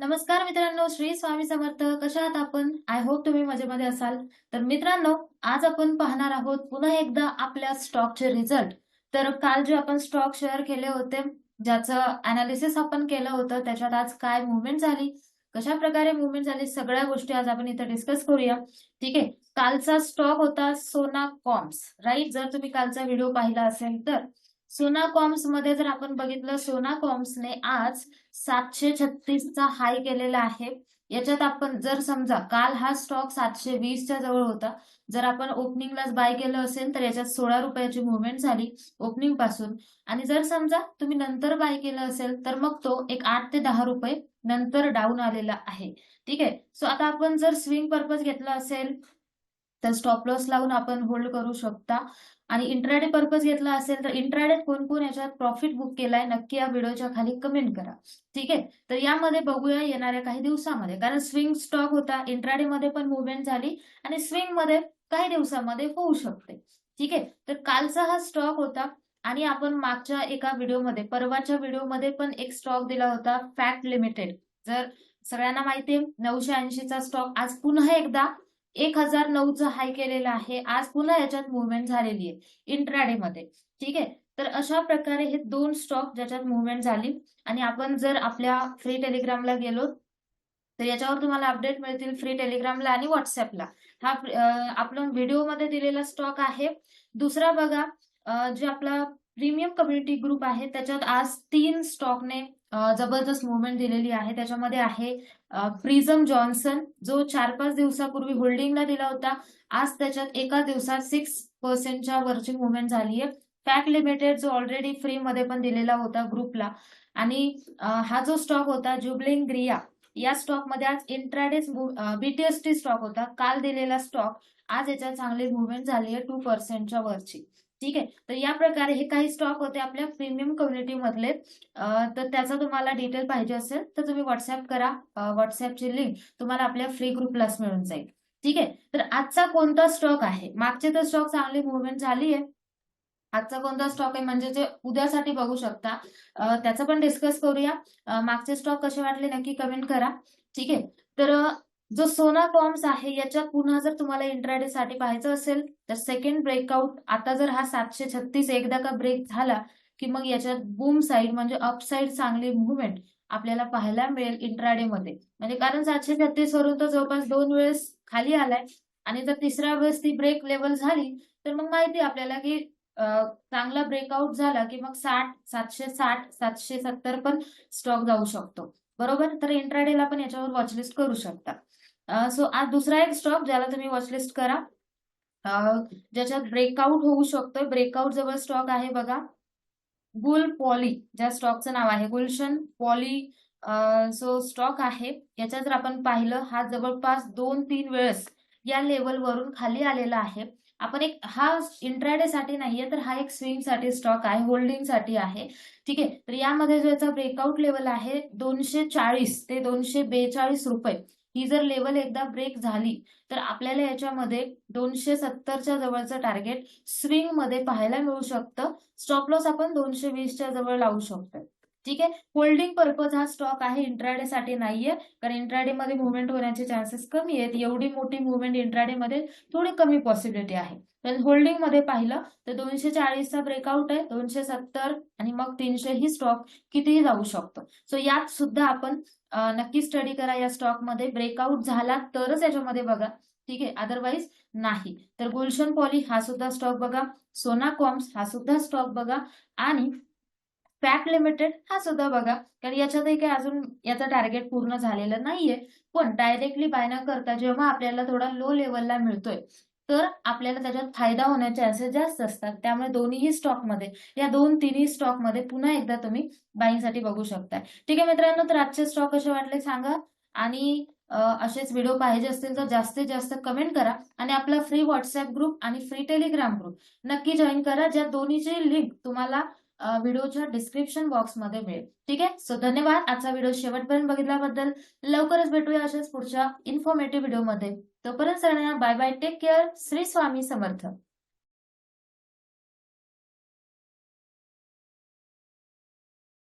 नमस्कार मित्रांनो श्री स्वामी समर्थ. कशा आहात आपण? आय होप तुम्ही मजेमध्ये असाल. तर मित्रांनो आज आपण पाहणार आहोत पुन्हा एकदा आपल्या स्टॉकचे रिझल्ट तर काल जे आपण स्टॉक शेअर केले होते ज्याचं अनालिसिस आपण केलं होतं त्याच्यात आज काय मुवमेंट झाली? कशा प्रकारे मुवमेंट झाली? सगळ्या गोष्टी आज आपण इथं डिस्कस करूया. ठीक आहे? कालचा स्टॉक होता सोना कॉम्स राईट जर तुम्ही कालचा व्हिडिओ पाहिला असेल तर. सोना कॉम्समध्ये जर आपण बघितलं सोना कॉम्सने आज सातशे छत्तीसचा हाय केलेला आहे. याच्यात आपण जर समजा काल हा स्टॉक सातशे वीसच्या जवळ होता. जर आपण ओपनिंगलाच बाय केलं असेल तर याच्यात सोळा रुपयाची मुवमेंट झाली ओपनिंगपासून. आणि जर समजा तुम्ही नंतर बाय केलं असेल तर मग तो एक आठ ते दहा रुपये नंतर डाऊन आलेला आहे. ठीक आहे? सो आता आपण जर स्विंग पर्पज घेतला असेल तर स्टॉप लॉस लावून आपण होल्ड करू शकता. आणि इंट्राडे पर्पज घेतला असेल तर इंट्राडे कोण कोण याच्यात प्रॉफिट बुक केलाय नक्की या व्हिडिओच्या खाली कमेंट करा. ठीक आहे? तर यामध्ये बघूया येणाऱ्या काही दिवसामध्ये. कारण स्विंग स्टॉक होता इंट्राडे मध्ये पण मुवमेंट झाली आणि स्विंगमध्ये काही दिवसामध्ये होऊ शकते. ठीक आहे? तर कालचा हा स्टॉक होता आणि आपण मागच्या एका व्हिडिओमध्ये परवाच्या व्हिडिओमध्ये पण एक स्टॉक दिला होता फॅक्ट लिमिटेड जर सगळ्यांना माहिती आहे नऊशे ऐंशीचा स्टॉक आज पुन्हा एकदा एक हजार नऊचं हाय केलेलं आहे. आज पुन्हा याच्यात मुवमेंट झालेली आहे. इंट्राडे मध्ये. ठीक आहे? तर अशा प्रकारे हे दोन स्टॉक ज्याच्यात मुवमेंट झाली. आणि आपण जर आपल्या फ्री टेलिग्रामला गेलो तर याच्यावर तुम्हाला अपडेट मिळतील फ्री टेलिग्रामला आणि व्हॉट्सअपला हा आपण व्हिडिओमध्ये दिलेला स्टॉक आहे. दुसरा बघा जे आपला प्रीमियम कम्युनिटी ग्रुप आहे. त्याच्यात आज तीन स्टॉकने जबरदस्त मुवमेंट दिलेली आहे. त्याच्यामध्ये आहे प्रिझम जॉन्सन जो चार पाच दिवसापूर्वी होल्डिंगला दिला होता. आज त्याच्यात एका दिवसात सिक्स पर्सेंटच्या वरची मुवमेंट झाली आहे. फॅक लिमिटेड जो ऑलरेडी फ्री मध्ये पण दिलेला होता ग्रुपला. आणि हा जो स्टॉक होता ज्युबलिंग ग्रिया या स्टॉकमध्ये आज इंट्राडेस बीटीएसटी स्टॉक होता. काल दिलेला स्टॉक आज याच्यात चांगली मुवमेंट झाली आहे टू पर्सेंटच्या वरची. ठीक आहे? तर या प्रकारे हे काही स्टॉक होते आपल्या प्रीमियम कम्युनिटी मधले. तर त्याचा तुम्हाला डिटेल पाहिजे असेल तर तुम्ही व्हॉट्सअप करा. व्हॉट्सअपची लिंक तुम्हाला आपल्या फ्री ग्रुपलाच मिळून जाईल. ठीक आहे? तर आजचा कोणता स्टॉक आहे? मागचे तर स्टॉक चांगली मुवमेंट झाली आहे आजचा कोणता स्टॉक आहे? म्हणजे जे उद्यासाठी बघू शकता. त्याचं पण डिस्कस करूया. मागचे स्टॉक कसे वाटले नक्की कमेंट करा. ठीक आहे? तर जो सोना फॉर्म्स आहे याच्यात पुन्हा जर तुम्हाला इंट्राडे साठी पाहायचं असेल तर सेकंड ब्रेकआउट आता जर हा सातशे छत्तीस एकदा का ब्रेक झाला की मग याच्यात बूम साईड म्हणजे अप साईड चांगली मुवमेंट आपल्याला पाहायला मिळेल इंट्राडे मध्ये. म्हणजे कारण सातशे छत्तीस वरून तर जवळपास दोन वेळेस खाली आलाय आणि जर तिसऱ्या वेळेस ती ब्रेक लेवल झाली तर मग माहिती आपल्याला की चांगला ब्रेकआउट झाला की मग साठ सातशे साठ सातशे सत्तर पण स्टॉक जाऊ शकतो. बरोबर? तर इंट्राडेला पण याच्यावर वॉचलिस्ट करू शकता. सो आज दुसरा एक स्टॉक ज्याला तुम्ही वॉचलिस्ट करा. ज्याच्यात ब्रेकआउट होऊ शकतोय. ब्रेकआउट जवळ स्टॉक आहे बघा. गुल पॉली ज्या स्टॉकचं नाव आहे. गुलशन पॉली सो स्टॉक आहे. याच्यात जर आपण पाहिलं हा जवळपास दोन तीन वेळेस या लेवलवरून खाली आलेला आहे. आपण एक हा इंट्राडे साठी नाहीये तर हा एक स्विंगसाठी स्टॉक आहे. होल्डिंगसाठी आहे. ठीक आहे? तर यामध्ये जो याचा ब्रेकआउट लेवल आहे दोनशे चाळीस ते दोनशे बेचाळीस रुपये. ही जर लेवल एकदा ब्रेक झाली तर आपल्याला याच्यामध्ये दोनशे सत्तरच्या जवळचं टार्गेट स्विंगमध्ये पाहायला मिळू शकतं. स्टॉप लॉस आपण दोनशे वीसच्या जवळ लावू शकतो ठीक आहे? होल्डिंग पर्पज हा स्टॉक आहे इंट्राडे साठी नाहीये. कारण इंट्राडे मध्ये मुवमेंट होण्याचे चान्सेस कमी आहेत. एवढी मोठी मुवमेंट इंट्राडे मध्ये थोडी कमी पॉसिबिलिटी आहे. तर होल्डिंगमध्ये पाहिलं तर दोनशे चाळीसचा ब्रेकआउट आहे दोनशे सत्तर आणि मग तीनशे ही स्टॉक कितीही जाऊ शकतो. सो यात सुद्धा आपण नक्की स्टडी करा या स्टॉकमध्ये. ब्रेकआउट झाला तरच याच्यामध्ये बघा. ठीक आहे? अदरवाईज नाही. तर गुलशन पॉली हा सुद्धा स्टॉक बघा. सोना कॉम्स हा सुद्धा स्टॉक बघा. आणि फॅट लिमिटेड हा सुद्धा बघा. कारण याच्यातही काही अजून याचा टार्गेट पूर्ण झालेलं नाहीये. पण डायरेक्टली बाय न करता जेव्हा आपल्याला थोडा लो लेवलला मिळतोय तर आपल्याला त्याच्यात फायदा होण्याचे चान्सेस जास्त असतात. त्यामुळे दोन्हीही स्टॉकमध्ये या दोन तिन्ही स्टॉकमध्ये पुन्हा एकदा तुम्ही बाईंगसाठी बघू शकता ठीक आहे मित्रांनो तर आजचे स्टॉक कसे वाटले सांगा. आणि असेच व्हिडिओ पाहिजे असतील तर जास्तीत जास्त कमेंट करा. आणि आपला फ्री व्हॉट्सअप ग्रुप आणि फ्री टेलिग्राम ग्रुप नक्की जॉईन करा. ज्या दोन्हीची लिंक तुम्हाला व्हिडिओच्या डिस्क्रिप्शन बॉक्समध्ये मिळेल. ठीक आहे? सो धन्यवाद. आजचा व्हिडिओ शेवटपर्यंत बघितल्याबद्दल. लवकरच भेटूया अशाच पुढच्या इन्फॉर्मेटिव्ह व्हिडिओमध्ये तोपर्यंत सगळ्यांना bye bye take care Shri Swami Samarth.